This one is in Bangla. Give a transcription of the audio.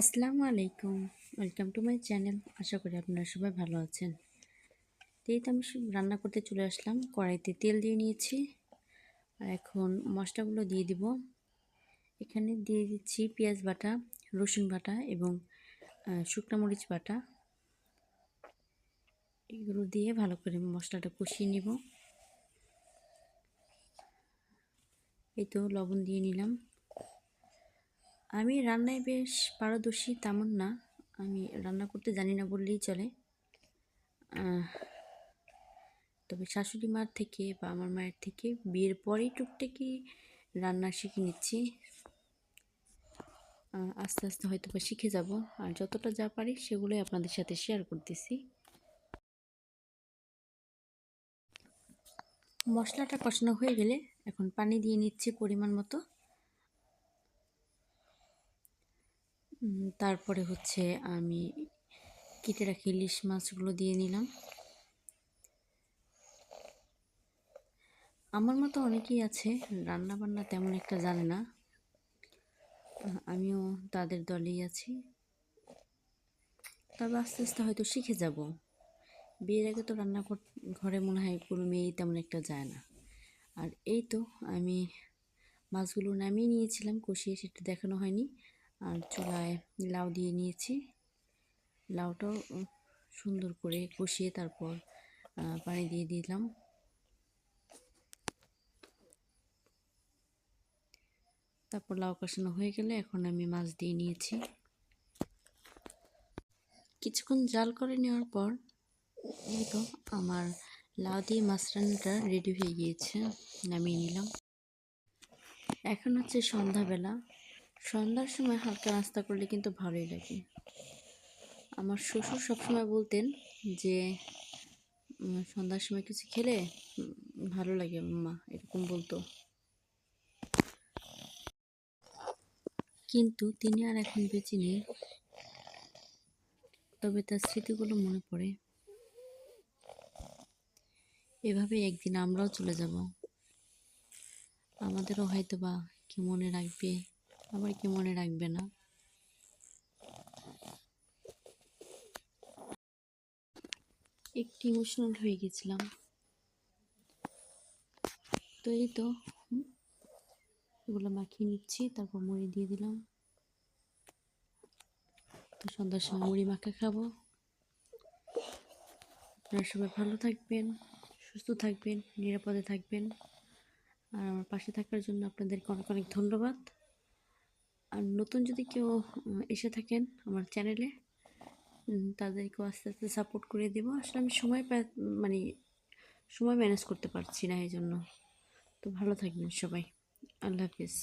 আসসালামু আলাইকুম। ওয়েলকাম টু মাই চ্যানেল আশা করি আপনারা সবাই ভালো আছেন। এই তো আমি রান্না করতে চলে আসলাম। কড়াইতে তেল দিয়ে নিয়েছি। আর এখন মশলাগুলো দিয়ে দিব। এখানে দিয়ে দিচ্ছি পেঁয়াজ বাটা, রসুন বাটা এবং শুকনো মরিচ বাটা। এগুলো দিয়ে ভালো করে মশলাটা কষিয়ে নিব। এই তো লবণ দিয়ে নিলাম। আমি রান্নায় বেশ পারদর্শী তেমন না। আমি রান্না করতে জানি না বললেই চলে। তবে শাশুড়ি মার থেকে বা আমার মায়ের থেকে বিয়ের পরেই টুকটাকি রান্না শিখে নিচ্ছি। আস্তে আস্তে হয়তো বা শিখে যাব। আর যতটা যা পারি সেগুলোই আপনাদের সাথে শেয়ার করতেছি। মশলাটা কষানো হয়ে গেলে এখন পানি দিয়ে নিচ্ছি পরিমাণ মতো। তারপরে হচ্ছে আমি কেটে রাখি ইলিশ মাছগুলো দিয়ে নিলাম। আমার মতো অনেকেই আছে রান্না বান্না তেমন একটা জানে না। আমিও তাদের দলেই আছি। তবে আস্তে আস্তে হয়তো শিখে যাব। বিয়ের আগে তো রান্না কর- ঘরে মনে হয় কোনো মেয়েই তেমন একটা যায় না। আর এই তো আমি মাছগুলো নামিয়ে নিয়েছিলাম, কষিয়ে সেটা দেখানো হয়নি। আর চুলায় লাউ দিয়ে নিয়েছি। লাউটাও সুন্দর করে কষিয়ে তারপর পানি দিয়ে দিলাম। তারপর লাউ কষানো হয়ে গেলে এখন আমি মাছ দিয়ে নিয়েছি। কিছুক্ষণ জাল করে নেওয়ার পর, এই তো আমার লাউ দিয়ে মাছ রান্নাটা রেডি হয়ে গিয়েছে। নামিয়ে নিলাম। এখন হচ্ছে সন্ধ্যাবেলা। সন্ধ্যার সময় হালকা নাস্তা করলে কিন্তু ভালোই লাগে। আমার শ্বশুর সবসময় বলতেন যে সন্ধ্যার সময় কিছু খেলে ভালো লাগে মা, এরকম বলতো। কিন্তু তিনি আর এখন বেঁচে নেই। তবে তার স্মৃতিগুলো মনে পড়ে। এভাবে একদিন আমরাও চলে যাব। আমাদেরও হয়তো বা কি মনে রাখবে আবার কি মনে রাখবে না? একটু ইমোশনাল হয়ে গেছিলাম। তো এই তো এগুলো মাখিয়ে নিচ্ছি, তারপর মুড়ি দিয়ে দিলাম। তো সন্ধ্যার সময় মুড়ি মাখা খাব। আপনারা সবাই ভালো থাকবেন, সুস্থ থাকবেন, নিরাপদে থাকবেন। আর আমার পাশে থাকার জন্য আপনাদেরকে অনেক অনেক ধন্যবাদ। আর নতুন যদি কেউ এসে থাকেন আমার চ্যানেলে তাদেরকেও আস্তে আস্তে সাপোর্ট করে দেবো। আসলে আমি সময় মানে সময় ম্যানেজ করতে পারছি না এই জন্য তো ভালো থাকবেন সবাই। আল্লাহ হাফিজ।